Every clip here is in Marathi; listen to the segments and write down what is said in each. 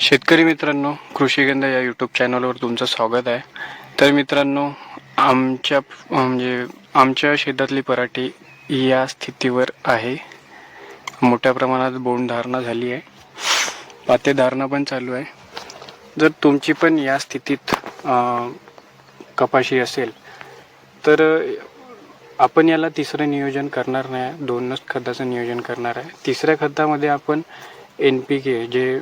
शेतकरी मित्रांनो कृषीगंध या यूट्यूब चॅनलवर तुमचं स्वागत आहे. तर मित्रांनो आमच्या म्हणजे आमच्या शेतातली पराठी या स्थितीवर आहे. मोठ्या प्रमाणात बोंडधारणा झाली आहे. पातेधारणा पण चालू आहे. जर तुमची पण या स्थितीत कपाशी असेल तर आपण याला तिसरं नियोजन करणार नाही. दोनच खताचं नियोजन करणार आहे. तिसऱ्या खतामध्ये आपण एन पी के जे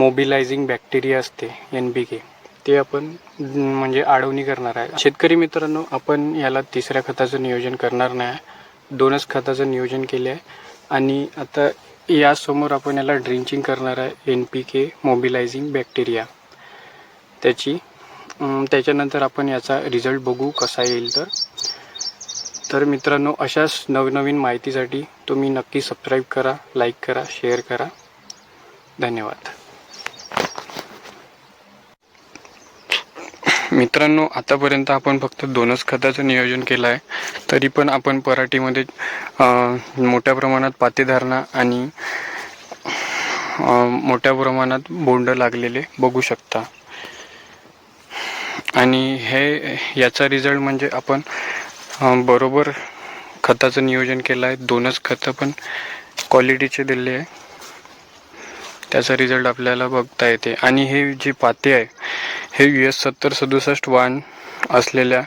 मोबिलायझिंग बॅक्टेरिया असते एन पी के ते आपण म्हणजे आडवणी करणार आहे. शेतकरी मित्रांनो आपण याला तिसऱ्या खताचं नियोजन करणार नाही. दोनच खताचं नियोजन केले आहे आणि आता यासमोर आपण याला ड्रिंचिंग करणार आहे N P K mobilising bacteria त्याची त्याच्यानंतर आपण याचा रिझल्ट बघू कसा येईल तर. तर मित्रांनो अशाच नवनवीन माहितीसाठी तुम्ही नक्की सबस्क्राईब करा लाईक करा शेअर करा. धन्यवाद. मित्रांनो आतापर्यंत आपण फक्त दोनच खताचं नियोजन केलं आहे तरी पण आपण पराठीमध्ये मोठ्या प्रमाणात पातेधारणा आणि मोठ्या प्रमाणात बोंड लागलेले बघू शकता. आणि हे याचा रिझल्ट म्हणजे आपण बरोबर खताचं नियोजन केलं आहे दोनच खतं पण क्वालिटीचे दिले आहे. त्याचा रिझल्ट आपल्याला बघता येते. आणि हे जे पाते आहे हे यू एस सत्तर सदुसष्ट वाण असलेल्या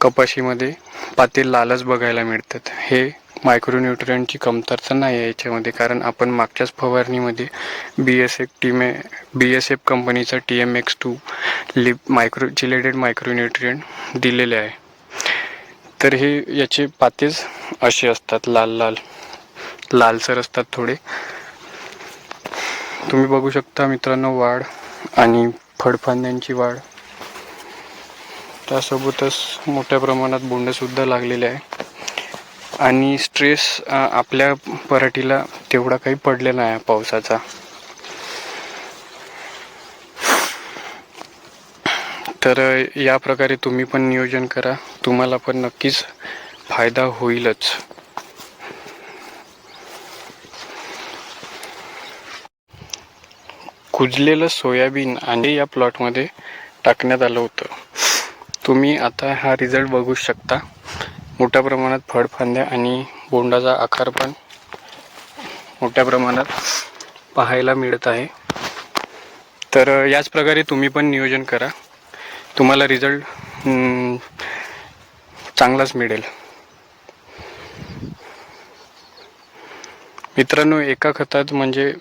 कपाशीमध्ये पाते लालच बघायला मिळतात. हे मायक्रोन्युट्रियनची कमतरता नाही आहे याच्यामध्ये कारण आपण मागच्याच फवारणीमध्ये बी एस एफ टीमे बी एस एफ कंपनीचा टी एम एक्स टू लिप मायक्रो चिलेटेड मायक्रोन्युट्रियन दिलेले आहे. तर हे याचे पातेच असे असतात लाल लाल लालसर असतात थोडे. तुम्ही बघू शकता मित्रांनो वाढ आणि फळफांद्यांची वाढ. त्यासोबतच मोठ्या प्रमाणात बोंडसुद्धा लागलेले आहे. आणि स्ट्रेस आपल्या पराठीला तेवढा काही पडलेला नाही पावसाचा. तर या प्रकारे तुम्ही पण नियोजन करा. तुम्हाला पण नक्कीच फायदा होईलच. कुजलेलं सोयाबीन आणि या प्लॉटमध्ये टाकण्यात आलं होतं. तुम्ही आता हा रिझल्ट बघू शकता. मोठ्या प्रमाणात फळफांद्या आणि बोंडाचा आकार पण मोठ्या प्रमाणात पाहायला मिळत आहे. तर याच प्रकारे तुम्ही पण नियोजन करा. तुम्हाला रिझल्ट चांगलाच मिळेल. मित्रांनो एका खतात म्हणजे